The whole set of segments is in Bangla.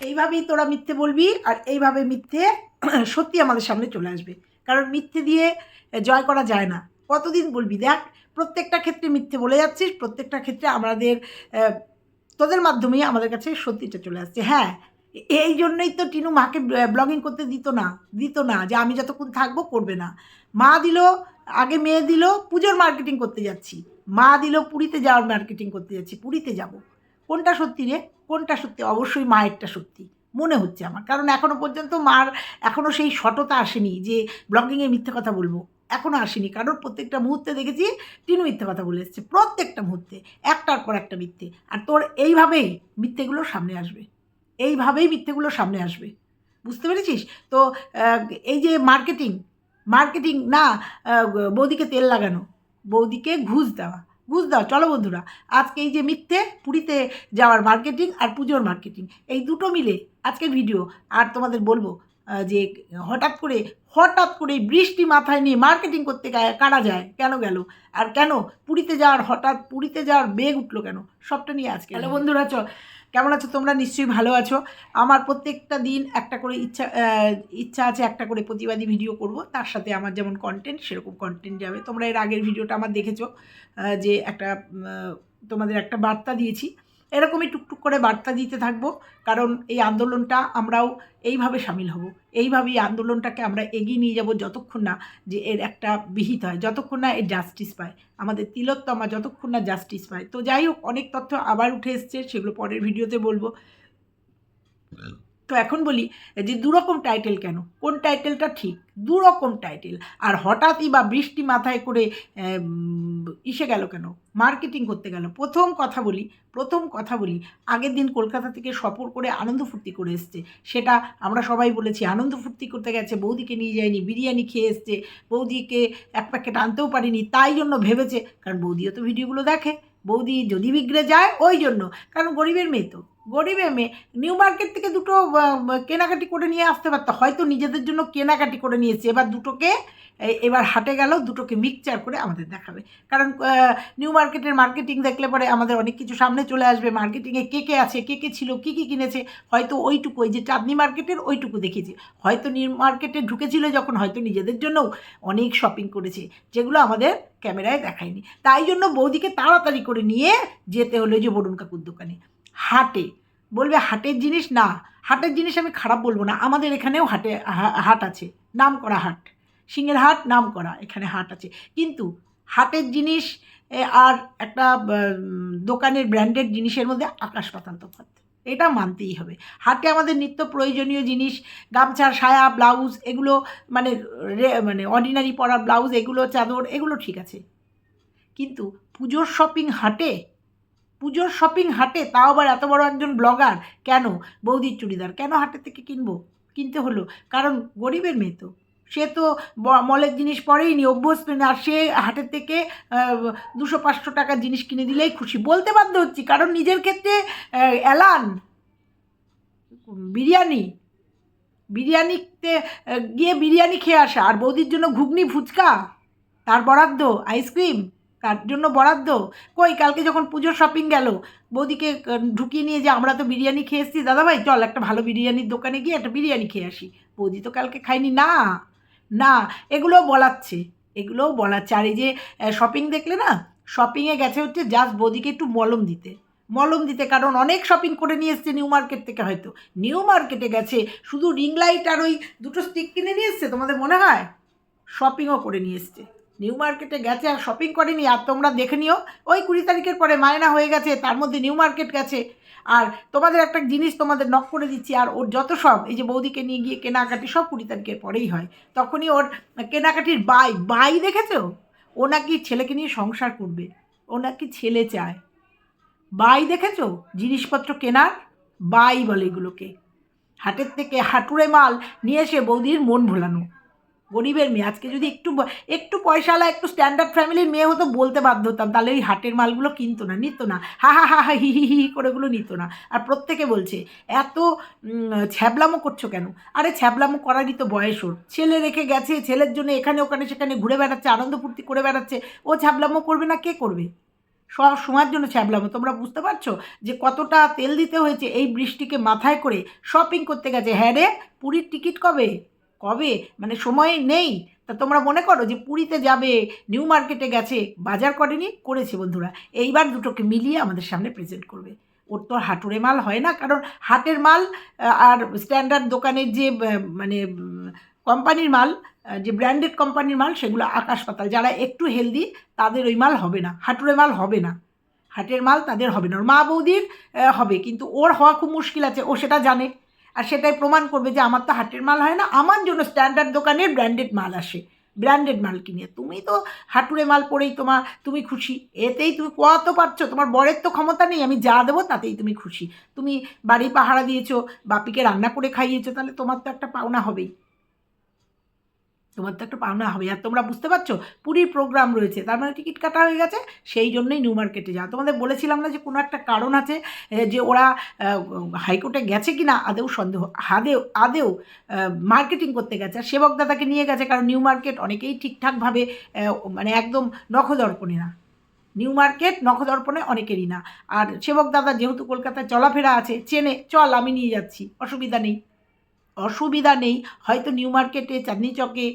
এইভাবেই তোরা মিথ্যে বলবি আর এইভাবে মিথ্যে সত্যি আমাদের সামনে চলে আসবে। কারণ মিথ্যে দিয়ে জয় করা যায় না। কতদিন বলবি? দেখ, প্রত্যেকটা ক্ষেত্রে মিথ্যে বলে যাচ্ছিস, প্রত্যেকটা ক্ষেত্রে আমাদের তোদের মাধ্যমেই আমাদের কাছে সত্যিটা চলে আসছে। হ্যাঁ এই জন্যই তো টিনু মাকে ব্লগিং করতে দিত না দিত না যে আমি যতক্ষণ থাকব করবে না। মা দিল, আগে মেয়ে দিল, পুজোর মার্কেটিং করতে যাচ্ছি। মা দিল, পুরীতে যাওয়ার মার্কেটিং করতে যাচ্ছি, পুরীতে যাব। কোনটা সত্যি রে? কোনটা সত্যি? অবশ্যই মায়েরটা সত্যি। মনে হচ্ছে আমার। কারণ এখনও পর্যন্ত মার এখনও সেই সততা আসেনি যে ব্লগিংয়ে মিথ্যে কথা বলব। এখনও আসেনি। কারণ প্রত্যেকটা মুহূর্তে দেখেছি টিনু মিথ্যে কথা বলে এসছে। প্রত্যেকটা মুহূর্তে, একটার পর একটা মিথ্যে। আর তোর এইভাবেই মিথ্যেগুলো সামনে আসবে। এইভাবেই মিথ্যেগুলো সামনে আসবে। বুঝতে পেরেছিস? তো এই যে মার্কেটিং মার্কেটিং না বৌদিকে তেল লাগানো, বৌদিকে ঘুষ দেওয়া দেওয়া চলো বন্ধুরা, আজকে এই যে মিথ্যে, পুরীতে যাওয়ার মার্কেটিং আর পুজোর মার্কেটিং এই দুটো মিলে আজকের ভিডিও আর তোমাদের বলব যে হঠাৎ করে হঠাৎ করে বৃষ্টি মাথায় নিয়ে মার্কেটিং করতে কারা যায়? কেন গেল? আর কেন? পুরীতে যাওয়ার হঠাৎ পুরীতে যাওয়ার বেগ উঠল কেন? সবটা নিয়ে আজকে হ্যালো বন্ধুরা চ কেমন আছো তোমরা? নিশ্চয়ই ভালো আছো। আমার প্রত্যেকটা দিন একটা করে ইচ্ছা ইচ্ছা আছে একটা করে প্রতিবাদী ভিডিও করব। তার সাথে আমার যেমন কন্টেন্ট সেরকম কন্টেন্ট যাবে। তোমরা এর আগের ভিডিওটা আমার দেখেছ যে একটা তোমাদের একটা বার্তা দিয়েছি। এরকমই টুকটুক করে বার্তা দিতে থাকব, কারণ এই আন্দোলনটা আমরাও এইভাবে সামিল হব। এইভাবেই আন্দোলনটাকে আমরা এগিয়ে নিয়ে যাব যতক্ষণ না যে এর একটা বিহিত হয়, যতক্ষণ না এর জাস্টিস পায়। আমাদের তিলোত্তমা যতক্ষণ না জাস্টিস পায়। তো যাই হোক, অনেক তথ্য আবার উঠে এসছে, সেগুলো পরের ভিডিওতে বলব। তো এখন বলি, যে দুরকম টাইটেল কেন? কোন টাইটেলটা ঠিক? দুরকম টাইটেল আর হঠাৎই বা বৃষ্টি মাথায় করে ইসে গেল কেন? মার্কেটিং করতে গেল। প্রথম কথা বলি, প্রথম কথা বলি, আগের দিন কলকাতা থেকে সফর করে আনন্দ ফুর্তি করে এসছে। সেটা আমরা সবাই বলেছি, আনন্দ ফুর্তি করতে গেছে, বৌদিকে নিয়ে যায়নি, বিরিয়ানি খেয়ে এসছে, বৌদিকে এক প্যাকেট আনতেও পারিনি, তাই জন্য ভেবেছে, কারণ বৌদিও তো ভিডিওগুলো দেখে, বৌদি যদি বিগড়ে যায়, ওই জন্য, কারণ গরিবের মেয়ে তো। গরিবের মেয়ে। নিউ মার্কেট থেকে দুটো কেনাকাটি করে নিয়ে আসতে পারতো। হয়তো নিজেদের জন্য কেনাকাটি করে নিয়েছে। এবার দুটোকে এবার হাটে গেল, দুটোকে মিক্সচার করে আমাদের দেখাবে। কারণ নিউ মার্কেটের মার্কেটিং দেখলে পরে আমাদের অনেক কিছু সামনে চলে আসবে। মার্কেটিংয়ে কে কে আছে, কে কে ছিল, কী কী কিনেছে, হয়তো ওইটুকু। ওই যে চাঁদনি মার্কেটের ওইটুকু দেখেছি। হয়তো নিউ মার্কেটে ঢুকেছিল যখন, হয়তো নিজেদের জন্যও অনেক শপিং করেছে, যেগুলো আমাদের ক্যামেরায় দেখায়নি। তাই জন্য বৌদিকে তাড়াতাড়ি করে নিয়ে যেতে হলো যে বরুণ কাকুর দোকানে। হাটে। বলবে হাটের জিনিস? না, হাটের জিনিস আমি খারাপ বলব না। আমাদের এখানেও হাটে হাট আছে। নাম করা হাট। সিংহের হাট নাম করা এখানে হাট আছে। কিন্তু হাটের জিনিস আর একটা দোকানের ব্র্যান্ডেড জিনিসের মধ্যে আকাশ পাতাল তফাৎ এটা মানতেই হবে। হাটে আমাদের নিত্য প্রয়োজনীয় জিনিস গামছা সায়া, ব্লাউজ, এগুলো মানে মানে অর্ডিনারি পরা ব্লাউজ, এগুলো, চাদর, এগুলো ঠিক আছে। কিন্তু পুজোর শপিং হাটে পুজোর শপিং হাটে তাও আবার এত বড় একজন ব্লগার কেন? বৌদির চুড়িদার। কেন হাটে থেকে কিনবো? কিনতে হলো। কারণ গরিবের মেয়ে তো। সে তো মলের জিনিস পরেই নি, অভ্যস্ত না। আর সে হাটের থেকে দুশো পাঁচশো টাকার জিনিস কিনে দিলেই খুশি। বলতে বাধ্য হচ্ছি। কারণ নিজের ক্ষেত্রে অ্যালান বিরিয়ানি, বিরিয়ানিতে গিয়ে বিরিয়ানি খেয়ে আসা। আর বৌদির জন্য ঘুগনি, ফুচকা, তার বরাদ্দ আইসক্রিম তার জন্য বরাদ্দ? কই, কালকে যখন পুজোর শপিং গেল, বৌদিকে ঢুকিয়ে নিয়ে যে আমরা তো বিরিয়ানি খেয়ে এসেছি, দাদাভাই, চল একটা ভালো বিরিয়ানির দোকানে গিয়ে একটা বিরিয়ানি খেয়ে আসি। বৌদি তো কালকে খাইনি না না, এগুলোও বলাচ্ছে এগুলোও বলাচ্ছে। আর এই যে শপিং দেখলে না শপিংয়ে গেছে হচ্ছে জাস্ট বৌদিকে একটু মলম দিতে। মলম দিতে, কারণ অনেক শপিং করে নিয়ে এসছে নিউ মার্কেট থেকে হয়তো। নিউ মার্কেটে গেছে, শুধু রিং লাইট আর ওই দুটো স্টিক কিনে নিয়ে এসছে, তোমাদের মনে হয়? শপিংও করে নিয়ে এসছে। নিউ মার্কেটে গেছে আর শপিং করেনি, আর তোমরা দেখে নিও। ওই কুড়ি তারিখের পরে মায়না হয়ে গেছে, তার মধ্যে নিউ মার্কেট গেছে। আর তোমাদের একটা জিনিস তোমাদের নক করে দিচ্ছি, আর ওর যত সব, এই যে বৌদিকে নিয়ে গিয়ে কেনাকাটি সব কুড়ি তারিখের পরেই হয়। তখনই ওর কেনাকাটির বাই বাই দেখেছ? ও নাকি ছেলেকে নিয়ে সংসার করবে, ও নাকি ছেলে চায়। বাই দেখেছ? জিনিসপত্র কেনার বাই বলে এগুলোকে। হাটের থেকে হাটুরে মাল নিয়ে এসে বৌদির মন ভোলানো। গরিবের মেয়ে। আজকে যদি একটু একটু পয়সাওয়ালা একটু স্ট্যান্ডার্ড ফ্যামিলির মেয়ে হতো বলতে বাধ্য হতাম। তাহলে ওই হাটের মালগুলো কিনতো না, নিত না। হা হা হা হা, হি হি হি করেগুলো নিত না। আর প্রত্যেকে বলছে, এত ছ্যাবলামো করছ কেন? আরে ছ্যাবলামো করারই তো বয়স ওর। ছেলে রেখে গেছে, ছেলের জন্য এখানে, ওখানে, সেখানে ঘুরে বেড়াচ্ছে, আনন্দ ফুর্তি করে বেড়াচ্ছে। ও ছ্যাবলামো করবে না, কে করবে? সব সময়ের জন্য ছ্যাবলামো। তোমরা বুঝতে পারছ যে কতটা তেল দিতে হয়েছে এই বৃষ্টিকে মাথায় করে শপিং করতে গেছে। হ্যাঁ রে, পুরীর টিকিট কবে? কবে? মানে সময় নেই। তা তোমরা মনে করো যে পুরীতে যাবে, নিউ মার্কেটে গেছে, বাজার করেনি, করেছে বন্ধুরা। এইবার দুটোকে মিলিয়ে আমাদের সামনে প্রেজেন্ট করবে। ওর তো হাটুরে মাল হয় না, কারণ হাটের মাল আর স্ট্যান্ডার্ড দোকানের যে মানে কোম্পানির মাল যে ব্র্যান্ডেড কোম্পানির মাল, সেগুলো আকাশ পাতাল। যারা একটু হেলদি তাদের ওই মাল হবে না। হাটুরে মাল হবে না। হাটের মাল তাদের হবে না। ওর মা বৌদির হবে, কিন্তু ওর হওয়া খুব মুশকিল আছে। ও সেটা জানে। আর সেটাই প্রমাণ করবে যে আমার তো হাটের মাল হয় না, আমার জন্য স্ট্যান্ডার্ড দোকানে ব্র্যান্ডেড মাল আসে ব্র্যান্ডেড মাল কিনে। তুমি তো হাটুরে মাল পরেই তোমার তুমি খুশি, এতেই তুমি কত পারছ তোমার বরের তো ক্ষমতা নেই, আমি যা দেবো তাতেই তুমি খুশি। তুমি বাড়ি পাহারা দিয়েছ, বাপিকে রান্না করে খাইয়েছো, তাহলে তোমার তো একটা পাওনা হবেই। তোমার তো একটা পাওনা হবে। আর তোমরা বুঝতে পারছ, পুরীর প্রোগ্রাম রয়েছে, তার মানে টিকিট কাটা হয়ে গেছে, সেই জন্যই নিউ মার্কেটে যাওয়া। তোমাদের বলেছিলাম না যে কোনো একটা কারণ আছে যে ওরা হাইকোর্টে গেছে কি না আদেও সন্দেহ আদেও আদেও মার্কেটিং করতে গেছে। আর সেবক দাদাকে নিয়ে গেছে, কারণ নিউ মার্কেট অনেকেই ঠিকঠাকভাবে মানে একদম নখদর্পণে না। নিউ মার্কেট নখদর্পণে অনেকেরই না। আর সেবক দাদা যেহেতু কলকাতায় চলাফেরা আছে, চেনে, চল আমি নিয়ে যাচ্ছি, অসুবিধা নেই। অসুবিধা নেই। হয়তো নিউ মার্কেটে চাঁদনি চকে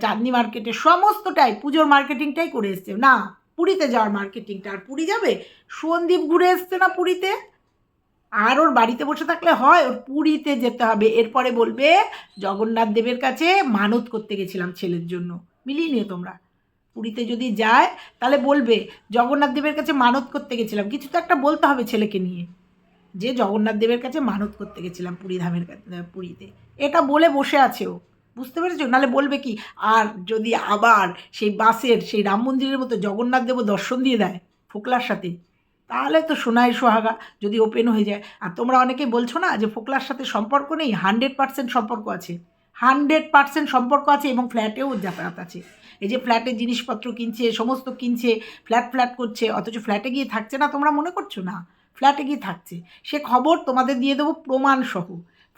চাঁদনি মার্কেটে সমস্তটাই পুজোর মার্কেটিংটাই করে এসছে। না, পুরীতে যাওয়ার মার্কেটিংটা আর পুরী যাবে? সুন্দীপ ঘুরে এসছে না পুরীতে? আর ওর বাড়িতে বসে থাকলে হয়, ওর পুরীতে যেতে হবে। এরপরে বলবে, জগন্নাথ দেবের কাছে মানত করতে গেছিলাম ছেলের জন্য। মিলিয়ে নিও তোমরা। পুরীতে যদি যায়, তাহলে বলবে, জগন্নাথ দেবের কাছে মানত করতে গেছিলাম। কিছু তো একটা বলতে হবে ছেলেকে নিয়ে। যে জগন্নাথ দেবের কাছে মানত করতে গেছিলাম পুরী ধামের কাছে পুরীতে। এটা বলে বসে আছে ও। বুঝতে পেরেছ? নাহলে বলবে কি, আর যদি আবার সেই বাসের, সেই রাম মন্দিরের মতো জগন্নাথ দেবও দর্শন দিয়ে দেয় ফোকলার সাথে, তাহলে তো সোনায় সোহাগা যদি ওপেন হয়ে যায়। আর তোমরা অনেকে বলছো না যে ফোকলার সাথে সম্পর্ক নেই? হান্ড্রেড পার্সেন্ট সম্পর্ক আছে। হান্ড্রেড পার্সেন্ট সম্পর্ক আছে এবং ফ্ল্যাটেও যাতায়াত আছে। এই যে ফ্ল্যাটের জিনিসপত্র কিনছে, সমস্ত কিনছে ফ্ল্যাট ফ্ল্যাট করছে, অথচ ফ্ল্যাটে গিয়ে থাকছে না তোমরা মনে করছ না? ফ্ল্যাটে গিয়ে থাকছে। সে খবর তোমাদের দিয়ে দেবো প্রমাণ সহ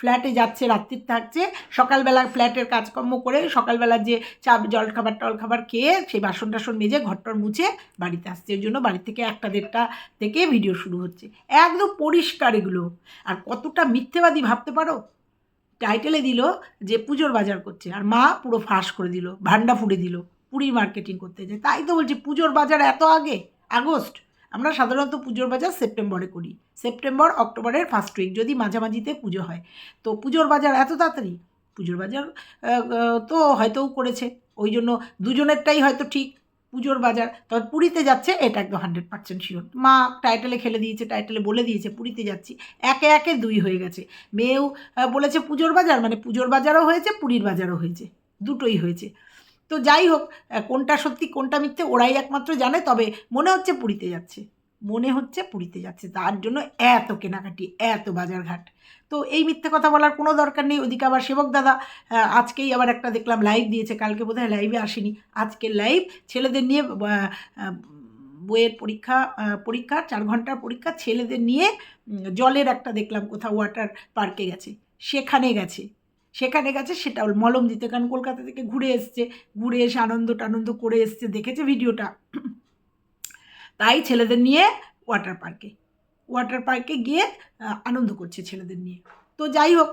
ফ্ল্যাটে যাচ্ছে রাত্রির থাকছে, সকালবেলা ফ্ল্যাটের কাজকর্ম করে সকালবেলা যে চা, জল খাবার, টল খাবার খেয়ে সেই বাসন টাসন মেজে ঘরটর মুছে বাড়িতে আসছে। ওই জন্য বাড়ি থেকে একটা দেড়টা থেকে ভিডিও শুরু হচ্ছে। একদম পরিষ্কার এগুলো। আর কতটা মিথ্যেবাদী ভাবতে পারো? টাইটেলে দিল যে পুজোর বাজার করছে। আর মা পুরো ফাঁস করে দিল ভান্ডা ফুড়ে দিল, পুরীর মার্কেটিং করতে। যায় তাই তো বলছি, পুজোর বাজার এত আগে, আগস্ট। আমরা সাধারণত পুজোর বাজার সেপ্টেম্বরে করি। সেপ্টেম্বর, অক্টোবরের ফার্স্ট উইক যদি মাঝামাঝিতে পুজো হয়। তো পুজোর বাজার এত তাড়াতাড়ি, পুজোর বাজার তো হয়তো করেছে। ওই জন্য দুজনেরটাই হয়তো ঠিক পুজোর বাজার। তবে পুরীতে যাচ্ছে, এটা একদম হান্ড্রেড পার্সেন্ট শিওর মা টাইটেলে খেলে দিয়েছে টাইটেলে বলে দিয়েছে, পুরীতে যাচ্ছি। একে একে দুই হয়ে গেছে। মেয়েও বলেছে পুজোর বাজার মানে পুজোর বাজারও হয়েছে, পুরীর বাজারও হয়েছে। দুটোই হয়েছে। তো যাই হোক কোনটা সত্যি, কোনটা মিথ্যে, ওরাই একমাত্র জানে, তবে মনে হচ্ছে পুরীতে যাচ্ছে। মনে হচ্ছে পুরীতে যাচ্ছে, তার জন্য এত কেনাকাটি, এত বাজারঘাট। তো এই মিথ্যে কথা বলার কোনো দরকার নেই, ওদিকে আবার সেবক দাদা আজকেই আবার একটা দেখলাম লাইভ দিয়েছে, কালকে বোধহয় লাইভে আসেনি। আজকে লাইভ ছেলেদের নিয়ে বইয়ের পরীক্ষা পরীক্ষা, চার ঘণ্টার পরীক্ষা, ছেলেদের নিয়ে জলের একটা দেখলাম কোথাও ওয়াটার পার্কে গেছে, সেখানে গেছে। সেখানে গেছে, সেটা মলম দিতে, কারণ কলকাতা থেকে ঘুরে এসছে, ঘুরে এসে আনন্দ টানন্দ করে এসছে, দেখেছে ভিডিওটা। তাই ছেলেদের নিয়ে ওয়াটার পার্কে ওয়াটার পার্কে গিয়ে আনন্দ করছে ছেলেদের নিয়ে। তো যাই হোক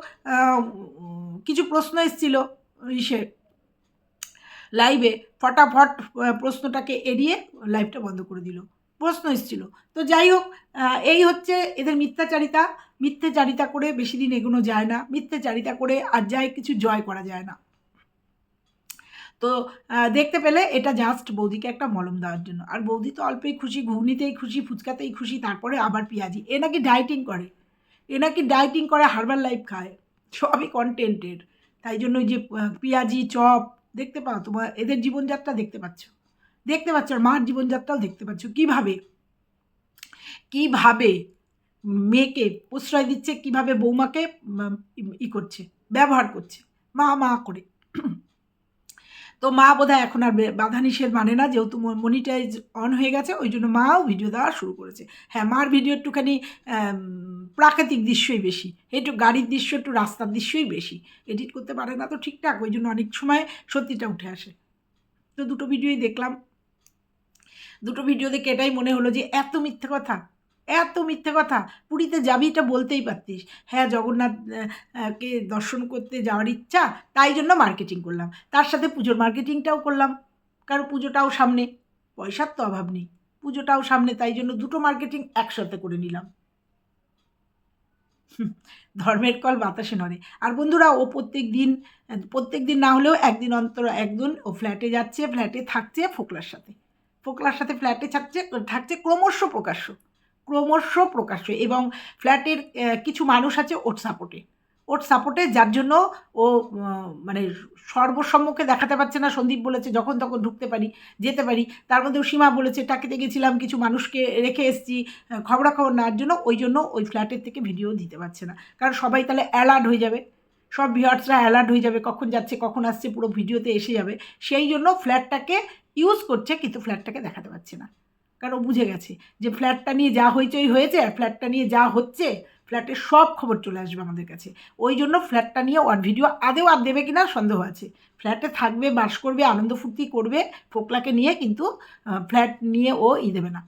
কিছু প্রশ্ন এসেছিল ইসে লাইভে ফটাফট প্রশ্নটাকে এড়িয়ে লাইভটা বন্ধ করে দিল। প্রশ্ন এসেছিল। তো যাই হোক এই হচ্ছে এদের মিথ্যাচারিতা। মিথ্যাচারিতা করে বেশি দিন এগোনো যায় না, মিথ্যাচারিতা করে আর যায় কিছু জয় করা যায় না। তো দেখতে পেলে এটা জাস্ট বৌদিকে একটা মলম দেওয়ার জন্য। আর বৌদি তো অল্পেই খুশি, ঘুগনিতেই খুশি, ফুচকাতেই খুশি, তারপরে আবার পেঁয়াজি। এ নাকি ডায়েটিং করে। এ নাকি ডায়েটিং করে হার্বাল লাইফ খায়। সবই কন্টেন্টের তাই জন্য যে পেঁয়াজি, চপ, দেখতে পাও তোমার, এদের জীবনযাত্রা দেখতে পাচ্ছ। দেখতে পাচ্ছ, আর মার জীবনযাত্রাও দেখতে পাচ্ছ। কীভাবে? কীভাবে মেয়েকে প্রশ্রয় দিচ্ছে কীভাবে বৌমাকে ই করছে, ব্যবহার করছে, মা মা করে। তো মা বোধহয় এখন আর বাধা নিষেধ মানে না, যেহেতু মনিটাইজ অন হয়ে গেছে, ওই জন্য মাও ভিডিও দেওয়া শুরু করেছে। হ্যাঁ মার ভিডিও একটুখানি প্রাকৃতিক দৃশ্যই বেশি, একটু গাড়ির দৃশ্য, একটু রাস্তার দৃশ্যই বেশি। এডিট করতে পারে না তো ঠিকঠাক, ওই জন্য অনেক সময় সত্যিটা উঠে আসে। তো দুটো ভিডিওই দেখলাম। দুটো ভিডিও দেখে এটাই মনে হলো যে এত মিথ্যে কথা এত মিথ্যে কথা। পুরীতে যাবি এটা বলতেই পারতিস। হ্যাঁ জগন্নাথ কে দর্শন করতে যাওয়ার ইচ্ছা, তাই জন্য মার্কেটিং করলাম। তার সাথে পুজোর মার্কেটিংটাও করলাম। কারণ পুজোটাও সামনে। পয়সার তো অভাব নেই। পুজোটাও সামনে, তাই জন্য দুটো মার্কেটিং একসাথে করে নিলাম। ধর্মের কল বাতাসে নড়ে। আর বন্ধুরা, ও প্রত্যেক দিন প্রত্যেক দিন না হলেও একদিন অন্তর একদিন ও ফ্ল্যাটে যাচ্ছে ফ্ল্যাটে থাকছে ফোকলার সাথে। ফোকলার সাথে ফ্ল্যাটে থাকছে থাকছে ক্রমশ প্রকাশ্য। ক্রমশ প্রকাশ্য এবং ফ্ল্যাটের কিছু মানুষ আছে ওর সাপোর্টে। ওর সাপোর্টে যার জন্য ও মানে সর্বসম্মুখে দেখাতে পারছে না, সন্দীপ বলেছে, যখন তখন ঢুকতে পারি, যেতে পারি। তার মধ্যেও সীমা বলেছে, টাকিতে গেছিলাম, কিছু মানুষকে রেখে এসেছি খবরাখবর নেওয়ার জন্য। ওই জন্য ওই ফ্ল্যাটের থেকে ভিডিও দিতে পারছে না। কারণ সবাই তাহলে অ্যালার্ট হয়ে যাবে। সব ভিউয়ার্সরা অ্যালার্ট হয়ে যাবে, কখন যাচ্ছে, কখন আসছে, পুরো ভিডিওতে এসে যাবে। সেই জন্য ফ্ল্যাটটাকে ইউজ করছে, কিন্তু ফ্ল্যাটটাকে দেখাতে পারছে না। কারণ বুঝে গেছে যে ফ্ল্যাটটা নিয়ে যা হইচই হয়েছে আর ফ্ল্যাটটা নিয়ে যা হচ্ছে, ফ্ল্যাটের সব খবর চলে আসবে আমাদের কাছে। ওই জন্য ফ্ল্যাটটা নিয়ে ওয়ান ভিডিও আদেও আর দেবে কিনা সন্দেহ আছে। ফ্ল্যাটে থাকবে, বাস করবে, আনন্দ ফুর্তি করবে, ফোকলাকে নিয়ে কিন্তু ফ্ল্যাট নিয়ে ও ই দেবে না।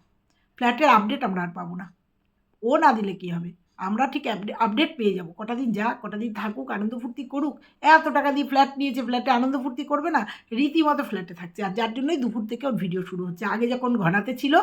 ফ্ল্যাটের আপডেট আমরা আর পাবো না। ও না দিলে কী হবে? আমরা ঠিক আপডেট পেয়ে যাব। কটা দিন যাক, কটা দিন থাকুক, আনন্দ ফুর্তি করুক। এত টাকা দিয়ে ফ্ল্যাট নিয়েছে ফ্ল্যাটে আনন্দ ফুর্তি করবে না। রীতিমতো ফ্ল্যাটে থাকছে। আর যার জন্যই দুপুর থেকে ওর ভিডিও শুরু হচ্ছে। আগে যখন ঘনাতে ছিল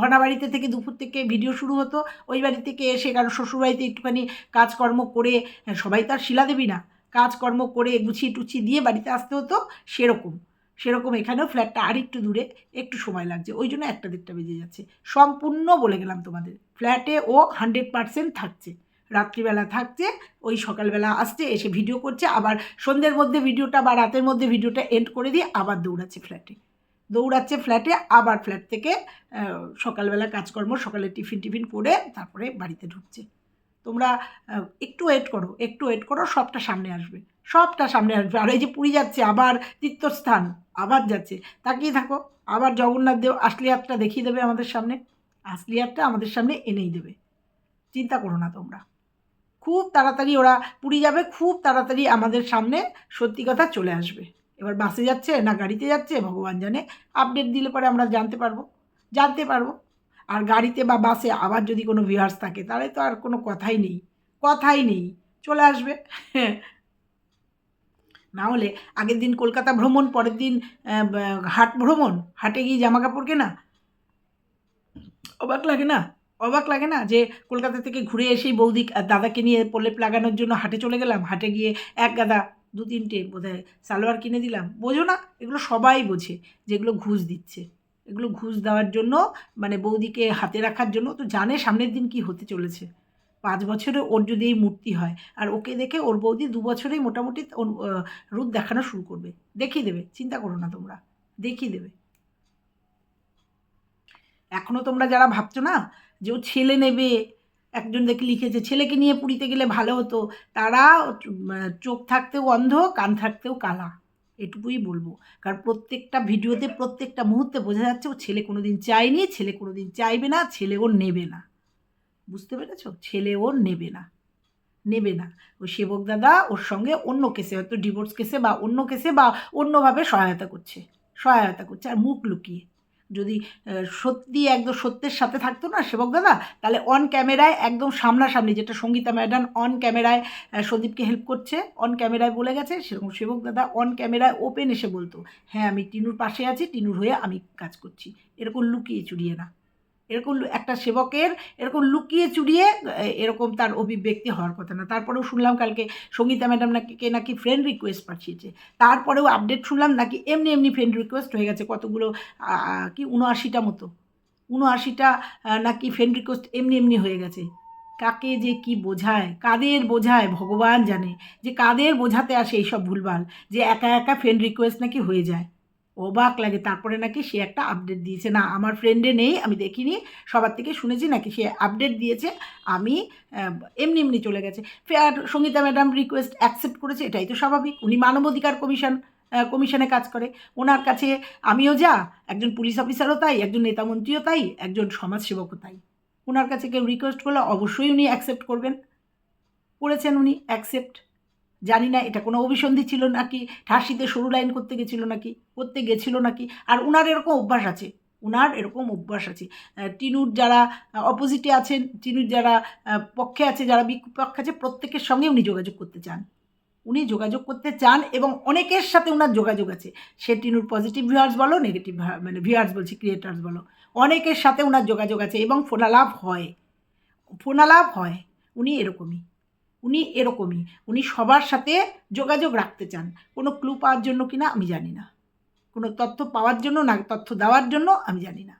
ঘনা বাড়িতে থেকে দুপুর থেকে ভিডিও শুরু হতো। ওই বাড়ি থেকে এসে কারণ শ্বশুরবাড়িতে একটুখানি কাজকর্ম করে, সবাই তো আর শিলা দেবী না, কাজকর্ম করে গুছিয়ে টুছিয়ে দিয়ে বাড়িতে আসতে হতো, সেরকম। সেরকম এখানেও ফ্ল্যাটটা আর একটু দূরে একটু সময় লাগছে। ওই জন্য একটা দেড়টা বেজে যাচ্ছে। সম্পূর্ণ বলে গেলাম তোমাদের। ফ্ল্যাটে ও হান্ড্রেড পারসেন্ট থাকছে। রাত্রিবেলা থাকছে, ওই সকালবেলা আসছে, এসে ভিডিও করছে, আবার সন্ধ্যের মধ্যে ভিডিওটা বা রাতের মধ্যে ভিডিওটা এন্ড করে দিয়ে আবার দৌড়াচ্ছে ফ্ল্যাটে দৌড়াচ্ছে ফ্ল্যাটে আবার ফ্ল্যাট থেকে সকালবেলা কাজকর্ম, সকালে টিফিন টিফিন করে তারপরে বাড়িতে ঢুকছে। তোমরা একটু ওয়েট করো, একটু ওয়েট করো, সবটা সামনে আসবে। সবটা সামনে আসবে। আর এই যে পুরী যাচ্ছে, আবার তীর্থস্থান, আবার যাচ্ছে। তাকিয়ে থাকো, আবার জগন্নাথ দেব আসলি হাতটা দেখিয়ে দেবে আমাদের সামনে। আসলি হাতটা আমাদের সামনে এনেই দেবে। চিন্তা করো না তোমরা। খুব তাড়াতাড়ি ওরা পুরী যাবে, খুব তাড়াতাড়ি আমাদের সামনে সত্যি কথা চলে আসবে। এবার বাসে যাচ্ছে না গাড়িতে যাচ্ছে, ভগবান জানে। আপডেট দিলে পরে আমরা জানতে পারব। জানতে পারব। আর গাড়িতে বা বাসে আবার যদি কোনো ভিউয়ার্স থাকে, তাহলে তো আর কোনো কথাই নেই। কথাই নেই। চলে আসবে। না হলে আগের দিন কলকাতা ভ্রমণ, পরের দিন হাট ভ্রমণ, হাটে গিয়ে জামা কাপড় কেনা? অবাক লাগে না? অবাক লাগে না যে কলকাতা থেকে ঘুরে এসেই বৌদি দাদাকে নিয়ে প্রলেপ লাগানোর জন্য হাটে চলে গেলাম? হাটে গিয়ে এক গাদা দু তিনটে বোধহয় সালোয়ার কিনে দিলাম। বোঝো না, এগুলো সবাই বোঝে যেগুলো ঘুষ দিচ্ছে। এগুলো ঘুষ দেওয়ার জন্য মানে বৌদিকে হাতে রাখার জন্য, তো জানে সামনের দিন কি হতে চলেছে। পাঁচ বছরে ওর যদি এই মূর্তি হয়, আর ওকে দেখে ওর বৌদি দু বছরেই মোটামুটি রূপ দেখানো শুরু করবে। দেখিয়ে দেবে, চিন্তা করো না তোমরা, দেখিয়ে দেবে। এখনও তোমরা যারা ভাবছ না যে ও ছেলে নেবে, একজন দেখে লিখেছে, ছেলেকে নিয়ে পুরীতে গেলে ভালো হতো, তারা চোখ থাকতেও অন্ধ, কান থাকতেও কালা, এটুকুই বলব। কারণ প্রত্যেকটা ভিডিওতে, প্রত্যেকটা মুহূর্তে বোঝা যাচ্ছে ও ছেলে কোনো দিন চায়নি, ছেলে কোনো দিন চাইবে না, ছেলে ওর নেবে না। বুঝতে পেরেছ? ছেলে ওর নেবে না। নেবে না। ওই সেবক দাদা ওর সঙ্গে অন্য কেসে, হয়তো ডিভোর্স কেসে বা অন্য কেসে বা অন্যভাবে সহায়তা করছে। সহায়তা করছে আর মুখ লুকিয়ে। যদি সত্যি একদম সত্যের সাথে থাকতো না সেবক দাদা, তাহলে অন ক্যামেরায় একদম সামনাসামনি যেটা সঙ্গীতা ম্যাডাম অন ক্যামেরায় সন্দীপকে হেল্প করছে অন ক্যামেরায় বলে গেছে, সেরকম সেবক দাদা অন ক্যামেরায় ওপেন এসে বলতো হ্যাঁ আমি টিনুর পাশে আছি, টিনুর হয়ে আমি কাজ করছি। এরকম লুকিয়ে চুরিয়ে না। এরকম একটা সেবকের এরকম লুকিয়ে চুরিয়ে এরকম তার অভিব্যক্তি হওয়ার কথা না। তারপরেও শুনলাম কালকে সঙ্গীতা ম্যাডাম নাকি কে নাকি ফ্রেন্ড রিকোয়েস্ট পাঠিয়েছে। তারপরেও আপডেট শুনলাম নাকি এমনি এমনি ফ্রেন্ড রিকোয়েস্ট হয়ে গেছে কতগুলো কি উনআশিটা মতো। উনআশিটা নাকি ফ্রেন্ড রিকোয়েস্ট এমনি এমনি হয়ে গেছে। কাকে যে কি বোঝায়, কাদের বোঝায় ভগবান জানে। যে কাদের বোঝাতে আসে এইসব ভুলভাল, যে একা একা ফ্রেন্ড রিকোয়েস্ট নাকি হয়ে যায়। অবাক লাগে। তারপরে নাকি সে একটা আপডেট দিয়েছে। না, আমার ফ্রেন্ডে নেই, আমি দেখিনি। সবার থেকে শুনেছি নাকি সে আপডেট দিয়েছে। আমি এমনি এমনি চলে গেছে। ফেয়ার সঙ্গীতা ম্যাডাম রিকোয়েস্ট অ্যাকসেপ্ট করেছে, এটাই তো স্বাভাবিক। উনি মানবাধিকার কমিশন কমিশনে কাজ করে। ওনার কাছে আমিও যা, একজন পুলিশ অফিসারও তাই, একজন নেতামন্ত্রীও তাই, একজন সমাজসেবকও তাই। ওনার কাছে কেউ রিকোয়েস্ট করলে অবশ্যই উনি অ্যাকসেপ্ট করবেন। করেছেন উনি অ্যাকসেপ্ট জানি না, এটা কোনো অভিসন্ধি ছিল নাকি? ঠাসিতে সরু লাইন করতে গেছিল নাকি? করতে গেছিল নাকি? আর ওনার এরকম অভ্যাস আছে। ওনার এরকম অভ্যাস আছে। টিনুর যারা অপোজিটে আছেন, টিনুর যারা পক্ষে আছে, যারা বিপক্ষে আছে, প্রত্যেকের সঙ্গে উনি যোগাযোগ করতে চান। উনি যোগাযোগ করতে চান এবং অনেকের সাথে ওনার যোগাযোগ আছে। সে টিনুর পজিটিভ ভিউয়ার্স বলো নেগেটিভ মানে ভিউয়ার্স বলছি ক্রিয়েটার্স বলো। অনেকের সাথে ওনার যোগাযোগ আছে এবং ফোনালাভ হয়। ফোনালাভ হয়। উনি এরকমই। উনি এরকমই, উনি সবার সাথে যোগাযোগ রাখতে চান। কোনো ক্লু পাওয়ার জন্য কিনা আমি জানি না। কোনো তথ্য পাওয়ার জন্য না, তথ্য দেওয়ার জন্য আমি জানি না।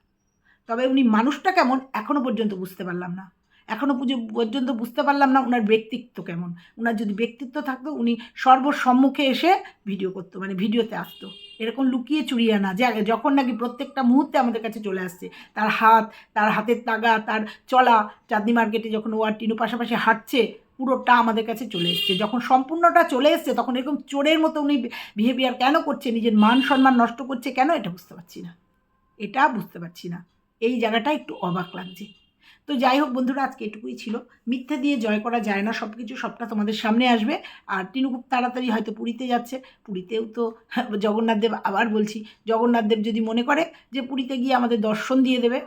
তবে উনি মানুষটা কেমন এখনও পর্যন্ত বুঝতে পারলাম না। এখনও পর্যন্ত বুঝতে পারলাম না ওনার ব্যক্তিত্ব কেমন। ওনার যদি ব্যক্তিত্ব থাকতো, উনি সর্বসম্মুখে এসে ভিডিও করতো মানে ভিডিওতে আসতো। এরকম লুকিয়ে চুরিয়ে না যে যখন নাকি প্রত্যেকটা মুহূর্তে আমাদের কাছে চলে আসছে, তার হাত, তার হাতের তাগা, তার চলা, চাঁদনি মার্কেটে যখন ও আর টিনু পাশাপাশি হাঁটছে পুরোটা আমাদের কাছে চলে এসছে। যখন সম্পূর্ণটা চলে এসছে, তখন এরকম চোরের মতো উনি বিহেভিয়ার কেন করছে? নিজের মান সম্মান নষ্ট করছে কেন? এটা বুঝতে পারছি না। এটা বুঝতে পারছি না। এই জায়গাটা একটু অবাক লাগছে। তো যাই হোক বন্ধুরা, আজকে এটুকুই ছিল। মিথ্যে দিয়ে জয় করা যায় না সব কিছু সবটা তোমাদের সামনে আসবে। আর টিনু খুব তাড়াতাড়ি হয়তো পুরীতে যাচ্ছে। পুরীতেও তো জগন্নাথ দেব, আবার বলছি, জগন্নাথ দেব যদি মনে করে যে পুরীতে গিয়ে আমাদের দর্শন দিয়ে দেবে,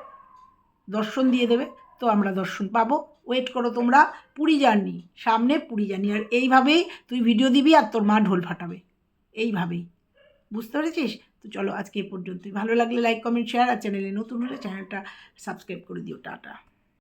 দর্শন দিয়ে দেবে, তো আমরা দর্শন পাবো। ওয়েট করো তোমরা, পুরী জার্নি সামনে পুরী জার্নি আর এইভাবেই তুই ভিডিও দিবি আর তোর মা ঢোল ফাটাবে, এইভাবেই। বুঝতে পেরেছিস? তো চলো আজকে এই পর্যন্তই। ভালো লাগলে লাইক কমেন্ট শেয়ার আর চ্যানেলে নতুন হলে চ্যানেলটা সাবস্ক্রাইব করে দিও, টাটা।